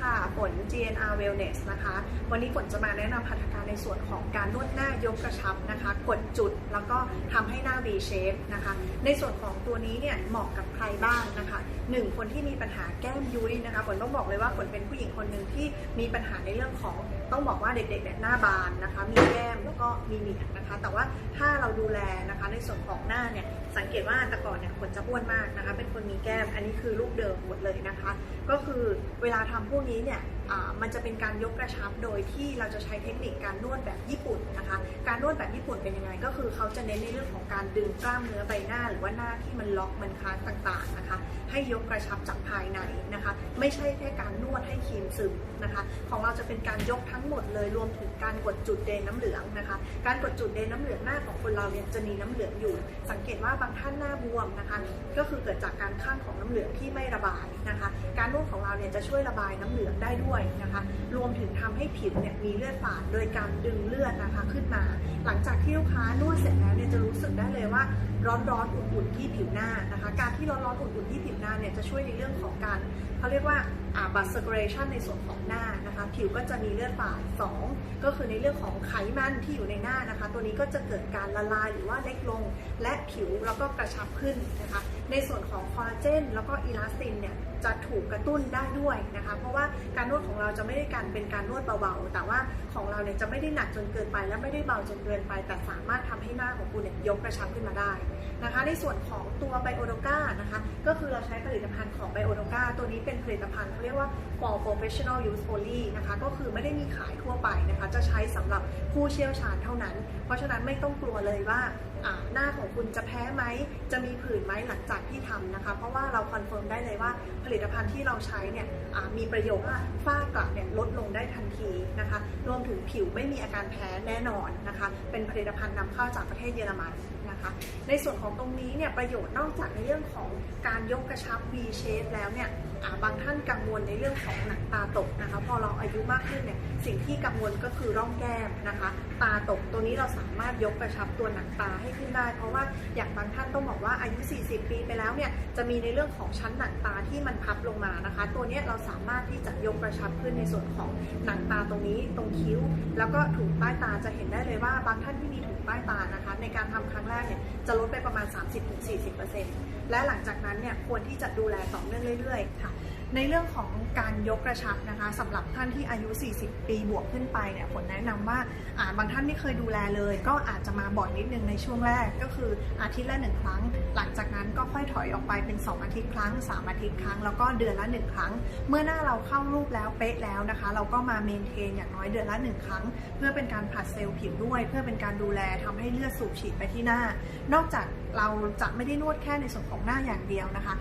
ค่ะฝน GNR Wellness นะคะ วันนี้ฝนจะมาแนะนำพัฒนาการในส่วนของการนวดหน้ายกกระชับนะคะ กดจุดแล้วก็ทำให้หน้า V shape นะคะ ในส่วนของตัวนี้เนี่ยเหมาะกับใครบ้างนะคะหนึ่งคนที่มีปัญหาแก้มยุ้ยนะคะฝนต้องบอกเลยว่าฝนเป็นผู้หญิงคนหนึ่งที่มีปัญหาในเรื่องของต้องบอกว่าเด็กๆเนี่ยหน้าบานนะคะ มีแก้มแล้วก็มีหนียนะคะ แต่ว่าถ้าเราดูแลนะคะในส่วนของหน้าเนี่ยสังเกตว่าแต่ก่อนเนี่ยฝนจะอ้วนมากนะคะ เป็นคนมีแก้มอันนี้คือรูปเดิมหมดเลยนะคะ ก็คือเวลาทำพวกนี้เนี่ยอ่า มันจะเป็นการยกกระชับโดยที่เราจะใช้เทคนิคการนวดแบบญี่ปุ่นนะคะ การนวดแบบญี่ปุ่นเป็นยังไง ก็คือเขาจะเน้นในเรื่องของการดึงกล้ามเนื้อใบหน้า หรือว่าหน้าที่มันล็อกมันค้างต่างๆนะคะ ให้ยกกระชับจากภายในนะคะ ไม่ใช่แค่การนวดให้ครีมซึมนะคะ ของเราจะเป็นการยกทั้งหมดเลยรวมถึงการกดจุดเดนน้ำเหลืองนะคะ การกดจุดเดนน้ำเหลืองหน้าของคนเราเนี่ยจะมีน้ำเหลืองอยู่ สังเกตว่าบางท่านหน้าบวมนะคะ ก็คือเกิดจากการข้างของน้ำเหลืองที่ไม่ระบายนะคะ การนวดของเราเนี่ยจะช่วยระบายน้ำเหลืองได้ด้วยนะคะ รวมถึงทำให้ผิวเนี่ยมีเลือดฝาดโดยการดึงเลือดนะคะขึ้นมา หลังจากที่ลูกค้านวดเสร็จ จะรู้สึกได้เลยว่าร้อนร้อนๆอุ่นๆที่ผิวหน้านะคะ การที่ร้อนร้อนๆอุ่นๆที่ผิวหน้าเนี่ยจะช่วยในเรื่องของการเขาเรียกว่าอ่าบัตเซอร์เรชันในส่วนของหน้านะคะ ผิวก็จะมีเลือดฝาดสองก็คือในเรื่องของไขมันที่อยู่ในหน้านะคะ ตัวนี้ก็จะเกิดการละลายหรือว่าเล็กลง และผิวแล้วก็กระชับขึ้นนะคะ ในส่วนของคอลลาเจนแล้วก็อีลาสตินเนี่ยจะถูกกระตุ้นได้ด้วยนะคะ เพราะว่าการนวดของเราจะไม่ได้การเป็นการนวดเบาๆแต่ว่าของเราเนี่ยจะไม่ได้หนักจนเกินไป และไม่ได้เบาจนเกินไป แต่สามารถ ยกกระชับขึ้นมาได้ นะคะในส่วนของตัวไบโอโดกานะคะก็คือเราใช้ผลิตภัณฑ์ของไบโอโดกาตัวนี้เป็นผลิตภัณฑ์เขาเรียกว่า for professional use only นะคะก็คือไม่ได้มีขายทั่วไปนะคะจะใช้สำหรับผู้เชี่ยวชาญเท่านั้น เพราะฉะนั้นไม่ต้องกลัวเลยว่าหน้าของคุณจะแพ้ไหม จะมีผื่นไหมหลังจากที่ทำนะคะ เพราะว่าเราคอนเฟิร์มได้เลยว่าผลิตภัณฑ์ที่เราใช้เนี่ยมีประโยชน์ว่าฝ้ากระเนี่ยลดลงได้ทันทีนะคะ รวมถึงผิวไม่มีอาการแพ้แน่นอนนะคะ เป็นผลิตภัณฑ์นำเข้าจากประเทศเยอรมัน นะคะ ในส่วนของตรงนี้เนี่ยประโยชน์นอกจากในเรื่องของการยกกระชับ V shape แล้วเนี่ยบางท่านกังวลในเรื่องของหนังตาตกนะคะ พอเราอายุมากขึ้นเนี่ยสิ่งที่กังวลก็คือร่องแก้มนะคะ ตาตกตัวนี้เราสามารถยกกระชับตัวหนังตาให้ขึ้นได้ เพราะว่าอย่างบางท่านต้องบอกว่าอายุ 40 ปีไปแล้วเนี่ยจะมีในเรื่องของชั้นหนังตาที่มันพับลงมานะคะ ตัวนี้เราสามารถที่จะยกกระชับขึ้นในส่วนของหนังตาตรงนี้ตรงคิ้ว แล้วก็ถุงใต้ตาจะเห็นได้เลยว่าบางท่านที่มีถุงใต้ตานะ ในการทำครั้งแรกเนี่ยจะลดไปประมาณ 30-40%และหลังจากนั้นเนี่ยควรที่จะดูแลต่อเนื่องเรื่อยๆค่ะ ในเรื่องของการยกกระชับนะคะสำหรับท่านที่อายุ 40 ปีบวกขึ้นไปเนี่ยผลแนะนำว่าอ่าบางท่านไม่เคยดูแลเลย ก็อาจจะมาบ่อยนิดนึงในช่วงแรกก็คืออาทิตย์ละหนึ่งครั้ง หลังจากนั้นก็ค่อยถอยออกไปเป็น 2 อาทิตย์ครั้ง 3 อาทิตย์ครั้ง แล้วก็เดือนละ 1 ครั้ง เมื่อหน้าเราเข้ารูปแล้วเป๊ะแล้วนะคะ เราก็มาเมนเทนอย่างน้อยเดือนละ 1 ครั้ง เพื่อเป็นการผัดเซลล์ผิวด้วย เพื่อเป็นการดูแลทำให้เลือดสูบฉีดไปที่หน้า นอกจากเราจะไม่ได้นวดแค่ในส่วนของหน้าอย่างเดียวนะคะ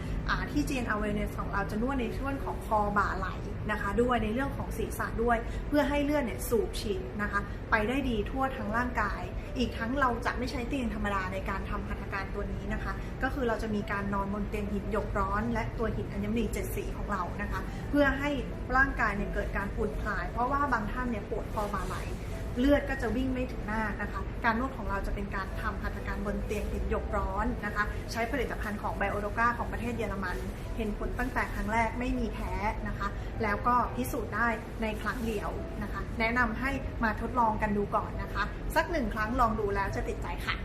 ที่ GN Awareness ของเราจะนวดในช่วงของคอบ่าไหลนะคะด้วยในเรื่องของศีรษะด้วย เพื่อให้เลือดเนี่ยสูบฉีดนะคะไปได้ดีทั่วทั้งร่างกาย อีกทั้งเราจะไม่ใช้เตียงธรรมดาในการทำพัฒนาการตัวนี้นะคะ ก็คือเราจะมีการนอนบนเตียงหินหยกร้อน และตัวหินอัญมณีเจ็ดสีของเรานะคะ เพื่อให้ร่างกายเนี่ยเกิดการอุ่นคลาย เพราะว่าบางท่านเนี่ยปวดคอบ่าไหล เลือดก็จะวิ่งไม่ถึงหน้านะคะ การนวดของเราจะเป็นการทำพัฒนาการบนเตียงหินหยกร้อนนะคะ ใช้ผลิตภัณฑ์ของไบโอโดกาของประเทศเยอรมัน เห็นผลตั้งแต่ครั้งแรกไม่มีแพ้นะคะ แล้วก็พิสูจน์ได้ในครั้งเดียวนะคะ แนะนำให้มาทดลองกันดูก่อนนะคะ สักหนึ่งครั้งลองดูแล้วจะติดใจค่ะ